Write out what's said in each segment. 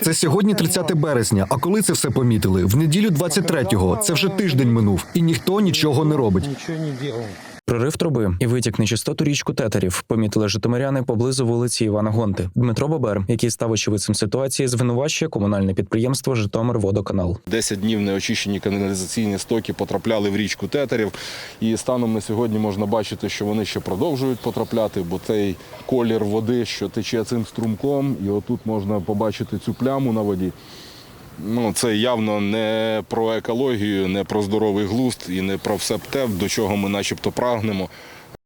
Це сьогодні 30 березня. А коли це все помітили? В неділю 23-го. Це вже тиждень минув, і ніхто нічого не робить. Прорив труби і витік нечистот у річку тетерів помітили житомиряни поблизу вулиці Івана Гонти. Дмитро Бобер, який став очевидцем ситуації, звинувачує комунальне підприємство Житомирводоканал. 10 днів неочищені каналізаційні стоки потрапляли в річку Тетерів. І станом на сьогодні можна бачити, що вони ще продовжують потрапляти, бо цей колір води, що тече цим струмком, і отут можна побачити цю пляму на воді. Ну, це явно не про екологію, не про здоровий глузд і не про все те, до чого ми начебто прагнемо.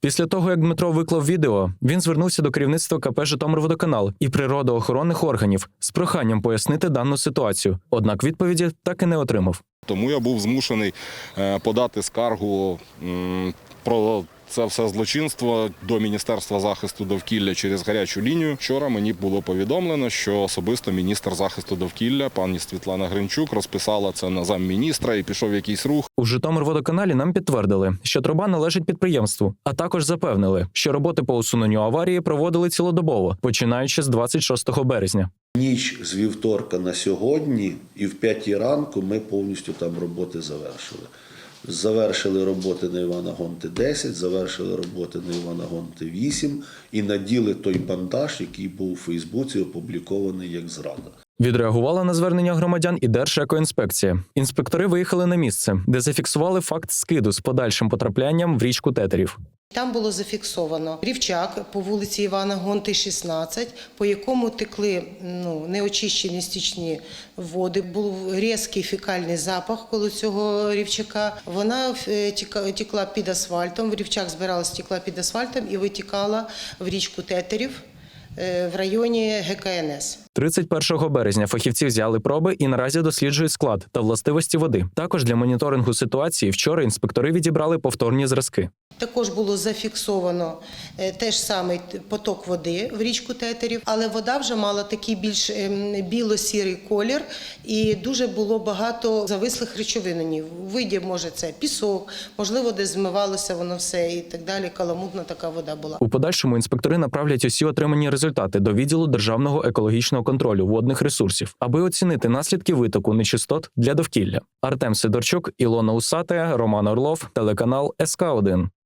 Після того, як Дмитро виклав відео, він звернувся до керівництва КП Житомирводоканал і природоохоронних органів з проханням пояснити дану ситуацію. Однак відповіді так і не отримав. Тому я був змушений е, подати скаргу про це все злочинство до Міністерства захисту довкілля через гарячу лінію. Вчора мені було повідомлено, що особисто міністр захисту довкілля, пані Світлана Гринчук, розписала це на замміністра і пішов якийсь рух. У Житомирводоканалі нам підтвердили, що труба належить підприємству, а також запевнили, що роботи по усуненню аварії проводили цілодобово, починаючи з 26 березня. Ніч з вівторка на сьогодні, і в п'ятій ранку ми повністю там роботи завершили. Завершили роботи на Івана Гонти 10, завершили роботи на Івана Гонти 8 і наділи той бандаж, який був у Фейсбуці опублікований як зрада. Відреагувала на звернення громадян і Держекоінспекція. Інспектори виїхали на місце, де зафіксували факт скиду з подальшим потраплянням в річку тетерів. Там було зафіксовано рівчак по вулиці Івана Гонти, 16, по якому текли ну, неочищені стічні води. Був різкий фекальний запах коло цього рівчака. Вона е, тікла під асфальтом. В рівчак збиралась, тікла під асфальтом і витікала в річку Тетерів е, в районі ГКНС. 31 березня фахівці взяли проби і наразі досліджують склад та властивості води. Також для моніторингу ситуації вчора інспектори відібрали повторні зразки. Також було зафіксовано е, теж самий поток води в річку Тетерів, але вода вже мала такий більш ем, біло-сірий колір, і дуже було багато завислих речовин. у виді, може, це пісок, можливо, де змивалося воно все і так далі. Каламутна така вода була. У подальшому інспектори направлять усі отримані результати до відділу державного екологічного контролю водних ресурсів, аби оцінити наслідки витоку нечистот для довкілля. Артем Сидорчук, Ілона Усате, Роман Орлов, телеканал СК 1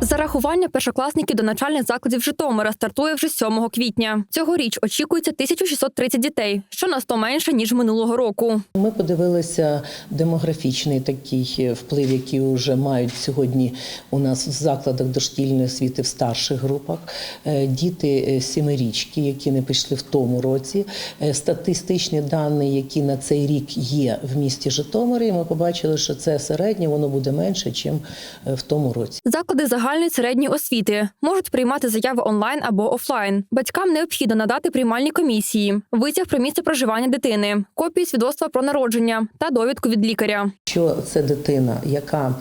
Зарахування першокласників до навчальних закладів Житомира стартує вже 7 квітня. Цьогоріч очікується 1630 дітей, що на 100 менше ніж минулого року. Ми подивилися демографічний такий вплив, який вже мають сьогодні у нас в закладах дошкільної освіти в старших групах. Е, Діти е, сімирічки, які не пішли в тому році. Е, Статистичні дані, які на цей рік є в місті Житомирі, ми побачили, що це середнє, воно буде менше, ніж в тому році. Заклади загальної середньої освіти можуть приймати заяви онлайн або офлайн. Батькам необхідно надати приймальні комісії, витяг про місце проживання дитини, копію свідоцтва про народження та довідку від лікаря. Що це дитина, яка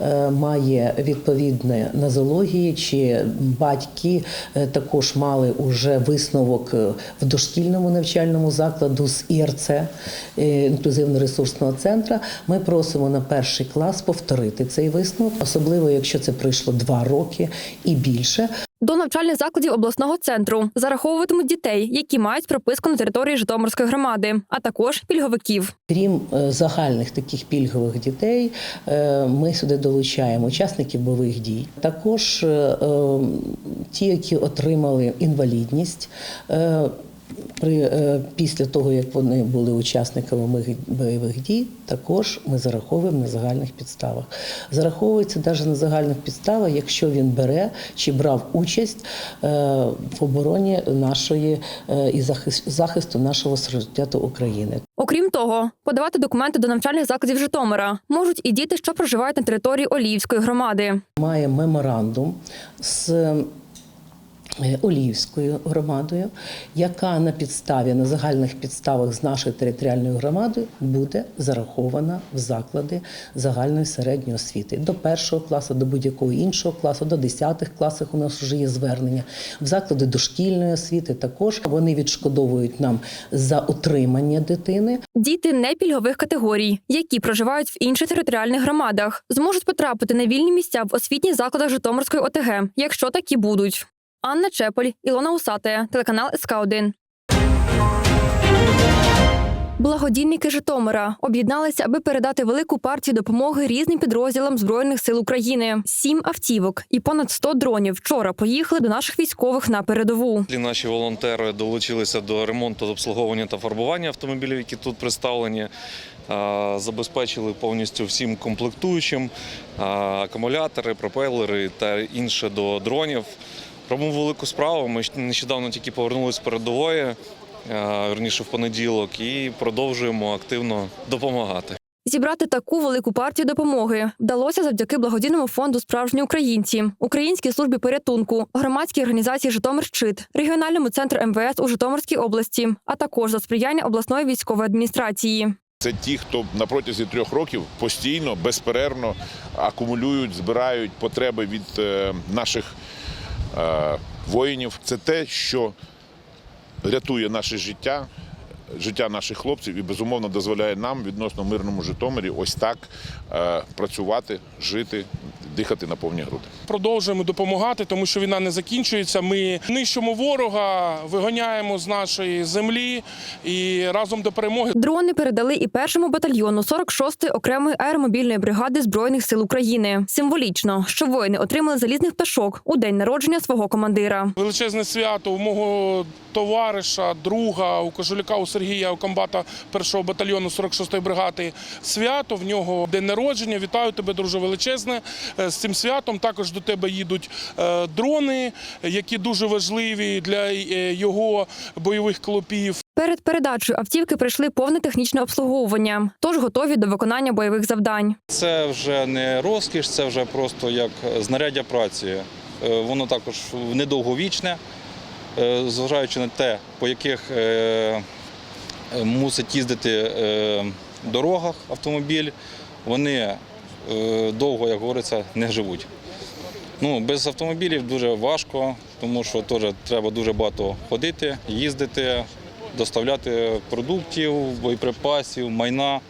е, має відповідне нозології, чи батьки е, також мали уже висновок е, в дошкільному навчальному закладу з ІРЦ інклюзивно-ресурсного центру. Ми просимо на перший клас повторити цей висновок, особливо якщо це пройшло два роки і більше. До навчальних закладів обласного центру зараховуватимуть дітей, які мають прописку на території Житомирської громади, а також пільговиків. Крім е, загальних таких пільгових дітей, е, ми сюди долучаємо учасників бойових дій. Також е, ті, які отримали інвалідність. При, е, після того, як вони були учасниками бойових- дій, також ми зараховуємо на загальних підставах. Зараховується навіть на загальних підставах, якщо він бере чи брав участь е, в обороні нашої е, і захис- захисту нашого суверенітету України. Окрім того, подавати документи до навчальних закладів Житомира можуть і діти, що проживають на території Оліївської громади. має меморандум з Оліївською громадою, яка на підставі на загальних підставах з нашою територіальною громадою буде зарахована в заклади загальної середньої освіти до першого класу, до будь-якого іншого класу, до десятих класів у нас вже є звернення. В заклади дошкільної освіти також вони відшкодовують нам за утримання дитини. Діти не пільгових категорій, які проживають в інших територіальних громадах, зможуть потрапити на вільні місця в освітніх закладах Житомирської ОТГ, якщо такі будуть. Анна Чеполь, Ілона Усатая, телеканал СК 1 Благодійники Житомира об'єдналися, аби передати велику партію допомоги різним підрозділам збройних сил України. Сім автівок і понад 100 дронів вчора поїхали до наших військових на передову. Наші волонтери долучилися до ремонту, обслуговування та фарбування автомобілів, які тут представлені. Забезпечили повністю всім комплектуючим акумулятори, пропелери та інше до дронів. Робимо велику справу. Ми нещодавно тільки повернулися з передової, верніше в понеділок, і продовжуємо активно допомагати. Зібрати таку велику партію допомоги вдалося завдяки благодійному фонду Справжні українці, Українській службі порятунку, громадській організації Житомирщит, регіональному центру МВС у Житомирській області, а також за сприяння обласної військової адміністрації. Це ті, хто на протязі трьох років постійно, безперервно акумулюють, збирають потреби від е, наших е, воїнів. Це те, що рятує наше життя, життя наших хлопців і безумовно дозволяє нам відносно мирному Житомирі ось так е, працювати, жити, дихати на повні груди. Продовжуємо допомагати, тому що війна не закінчується. Ми нищимо ворога, виганяємо з нашої землі і разом до перемоги. Дрони передали і першому батальйону 46-ї окремої аеромобільної бригади збройних сил України. Символічно, що воїни отримали залізних пташок у день народження свого командира. Величезне свято у мого товариша, друга, у Кожулюка, у Сергія, у комбата першого батальйону 46-ї бригади. Свято в нього день народження. Вітаю тебе, друже, величезне. Е, З цим святом також до тебе їдуть е, дрони, які дуже важливі для е, його бойових клопів. Перед передачею автівки пройшли повне технічне обслуговування, тож готові до виконання бойових завдань. Це вже не розкіш, це вже просто як знаряддя праці. Воно також недовговічне, зважаючи на те, по яких мусить їздити е, дорогах автомобіль, вони е, довго, як говориться, не живуть. Ну, без автомобілів дуже важко, тому що теж треба дуже багато ходити, їздити, доставляти продуктів, боєприпасів, майна.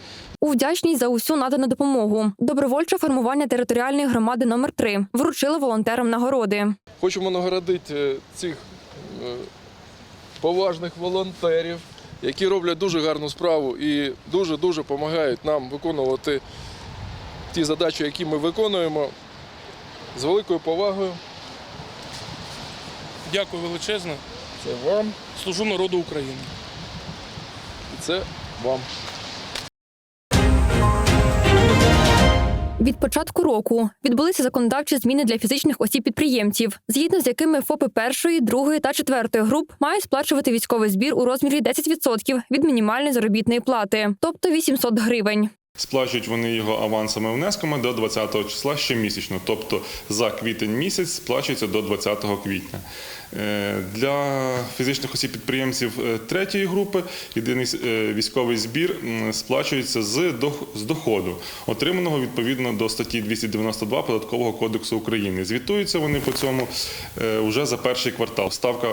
У вдячність за усю надану допомогу. Добровольче формування територіальної громади номер 3 вручили волонтерам нагороди. Хочемо нагородити е, цих е, поважних волонтерів, які роблять дуже гарну справу і дуже-дуже допомагають нам виконувати ті задачі, які ми виконуємо з великою повагою. Дякую величезне. Це вам Служу народу України. і це вам. Від початку року відбулися законодавчі зміни для фізичних осіб-підприємців, згідно з якими ФОПи першої, другої та четвертої груп мають сплачувати військовий збір у розмірі 10% від мінімальної заробітної плати, тобто 800 гривень. Сплачують вони його авансами внесками до 20 числа щомісячно, тобто за квітень місяць сплачується до 20 квітня. Е, Для фізичних осіб-підприємців е, третьої групи єдиний е, військовий збір сплачується з дох- з доходу, отриманого відповідно до статті 292 Податкового кодексу України. Звітуються вони по цьому вже за перший квартал. Ставка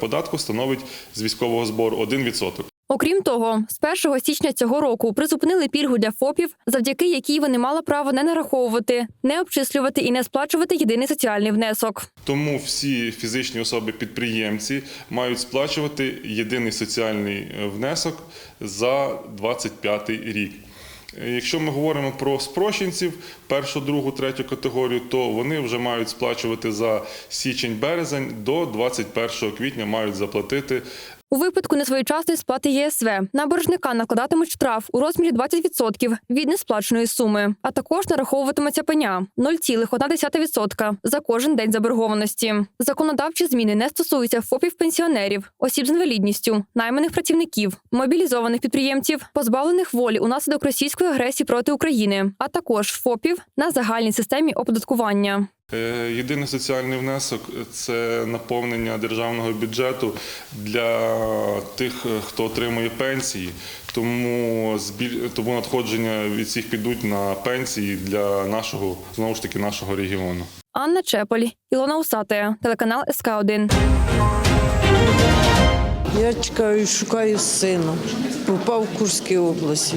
податку становить з військового збору 1%. Окрім того, з 1 січня цього року призупинили пільгу для ФОПів, завдяки якій вони мали право не нараховувати, не обчислювати і не сплачувати єдиний соціальний внесок. Тому всі фізичні особи-підприємці мають сплачувати єдиний соціальний е, внесок за 25 рік. Е, Якщо ми говоримо про спрощенців першу, другу, третю категорію, то вони вже мають сплачувати за січень-березень до 21 квітня мають заплатити У випадку несвоєчасної сплати ЄСВ на боржника накладатимуть штраф у розмірі 20% від несплаченої суми, а також нараховуватиметься пеня 0,1% за кожен день заборгованості. Законодавчі зміни не стосуються ФОПів пенсіонерів, осіб з інвалідністю, найманих працівників, мобілізованих підприємців, позбавлених волі унаслідок російської агресії проти України, а також ФОПів на загальній системі оподаткування. Е, Єдиний соціальний внесок це наповнення державного бюджету для тих, е, хто отримує пенсії. Тому збіль... тому надходження від всіх підуть на пенсії для нашого знову ж таки нашого регіону. Анна Чеполь, Ілона Усатая, телеканал СК 1 Я чекаю, шукаю сина. Попав в Курській області,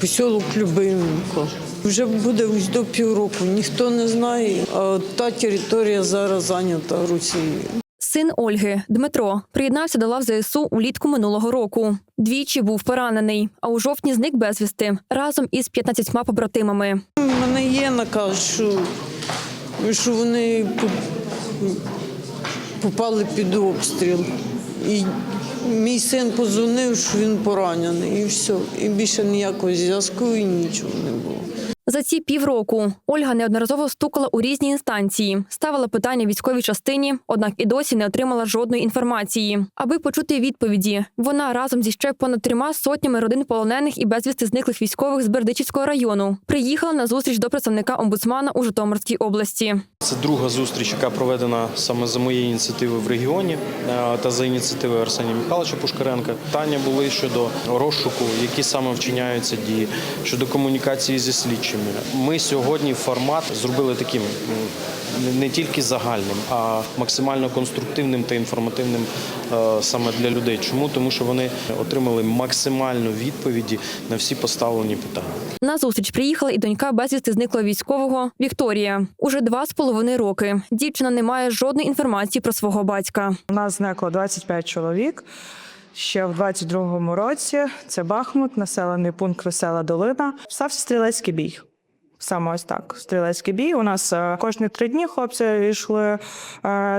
поселок Любимко. Вже буде до півроку, ніхто не знає, а та територія зараз зайнята Росією. Син Ольги Дмитро приєднався до лав ЗСУ улітку минулого року. Двічі був поранений, а у жовтні зник безвісти разом із 15 побратимами. У мене є наказ, що, що вони попали під обстріл. І мій син позвонив, що він поранений, і все. І більше ніякого зв'язку і нічого не було. За ці півроку Ольга неодноразово стукала у різні інстанції, ставила питання військовій частині, однак і досі не отримала жодної інформації. Аби почути відповіді, вона разом зі ще понад трьома сотнями родин полонених і безвісти зниклих військових з Бердичівського району приїхала на зустріч до представника омбудсмана у Житомирській області. Це друга зустріч, яка проведена саме за моєї ініціативи в регіоні е, та за ініціативи Арсенія Михайловича Пушкаренка. Питання були щодо розшуку, які саме вчиняються дії, щодо комунікації зі слідчими. Ми сьогодні формат зробили таким не тільки загальним, а максимально конструктивним та інформативним е, саме для людей. Чому? Тому що вони отримали максимальну відповіді на всі поставлені питання. На зустріч приїхала і донька безвісти зниклого військового Вікторія. Уже два з половиною роки. Дівчина не має жодної інформації про свого батька. У нас зникло 25 чоловік. Ще в 22-му році це Бахмут, населений пункт Весела Долина. Стався стрілецький бій. Саме ось так. Стрілецький бій. У нас е, кожні три дні хлопці йшли е,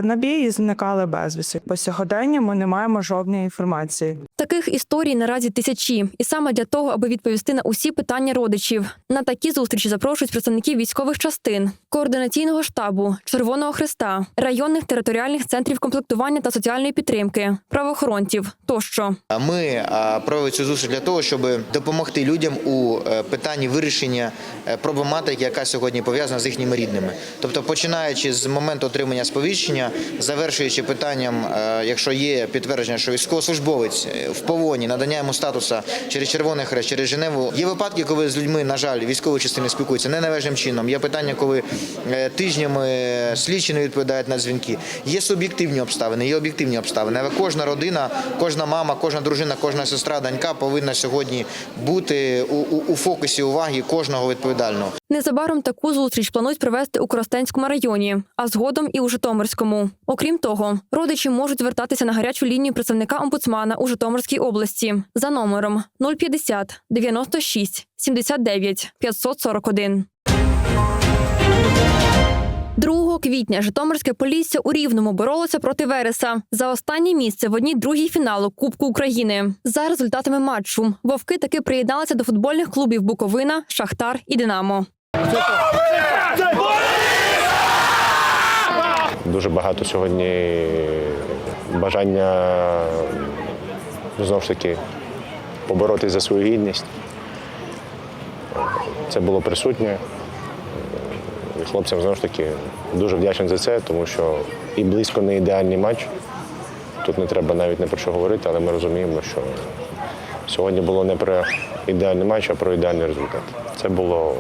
на бій і зникали безвісти. По сьогоденню ми не маємо жодної інформації. Таких історій наразі тисячі, і саме для того, аби відповісти на усі питання родичів. На такі зустрічі запрошують представників військових частин, координаційного штабу, Червоного Христа, районних територіальних центрів комплектування та соціальної підтримки, правоохоронців тощо. Ми а, провели цю зустріч для того, щоб допомогти людям у е, питанні вирішення е, проблематики, яка сьогодні пов'язана з їхніми рідними. Тобто, починаючи з моменту отримання сповіщення, завершуючи питанням, е, якщо є підтвердження, що військовослужбовець е, в полоні, надання йому статусу через Червоний Хрест, через Женеву. Є випадки, коли з людьми, на жаль, військові частини спілкуються неналежним чином. Є питання, коли е, тижнями слідчі не відповідають на дзвінки. Є суб'єктивні обставини, є об'єктивні обставини. Але кожна родина, кожна мама, кожна дружина, кожна сестра, донька повинна сьогодні бути у, у, у фокусі уваги кожного відповідального. Незабаром таку зустріч планують провести у Коростенському районі, а згодом і у Житомирському. Окрім того, родичі можуть звертатися на гарячу лінію представника омбудсмана у Житомирській області за номером 050 96 79 541. 2 квітня Житомирське Полісся у Рівному боролося проти Вереса за останнє місце в одній другій фіналу Кубку України. За результатами матчу вовки таки приєдналися до футбольних клубів Буковина, Шахтар і Динамо. Дуже багато сьогодні бажання знову ж таки поборотися за свою гідність. Це було присутнє. Хлопцям знову ж таки дуже вдячний за це, тому що і близько не ідеальний матч. Тут не треба навіть не про що говорити, але ми розуміємо, що сьогодні було не про ідеальний матч, а про ідеальний результат. Це було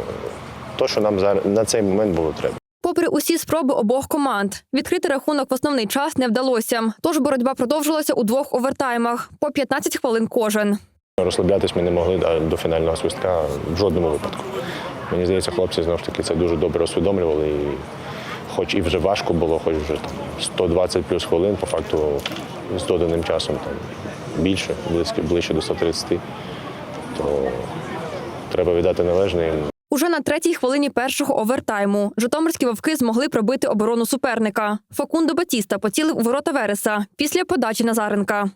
те, що нам зараз на цей момент було треба. Попри усі спроби обох команд, відкрити рахунок в основний час не вдалося. Тож боротьба продовжилася у двох овертаймах по 15 хвилин кожен. Розслаблятись ми не могли до фінального свистка в жодному випадку. Мені здається, хлопці знову ж таки це дуже добре усвідомлювали. І хоч і вже важко було, хоч вже там 120 плюс хвилин, по факту з доданим часом там більше, близько, ближче до 130, то треба віддати належне. Уже на третій хвилині першого овертайму житомирські вовки змогли пробити оборону суперника. Факундо Батіста поцілив у ворота Вереса після подачі Назаренка.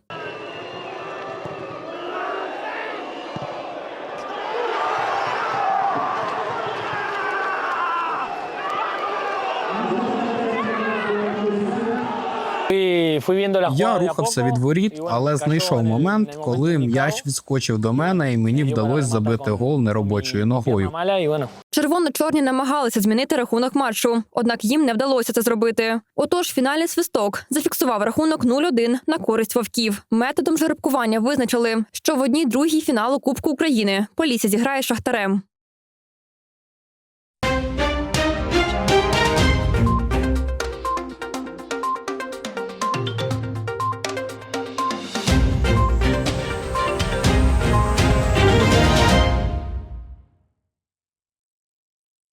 Я рухався від воріт, але знайшов момент, коли м'яч відскочив до мене, і мені вдалося забити гол неробочою ногою. Червоно-чорні намагалися змінити рахунок матчу, однак їм не вдалося це зробити. Отож, фінальний свисток зафіксував рахунок 0-1 на користь вовків. Методом жеребкування визначили, що в одній другій фіналу Кубку України Полісся зіграє з шахтарем.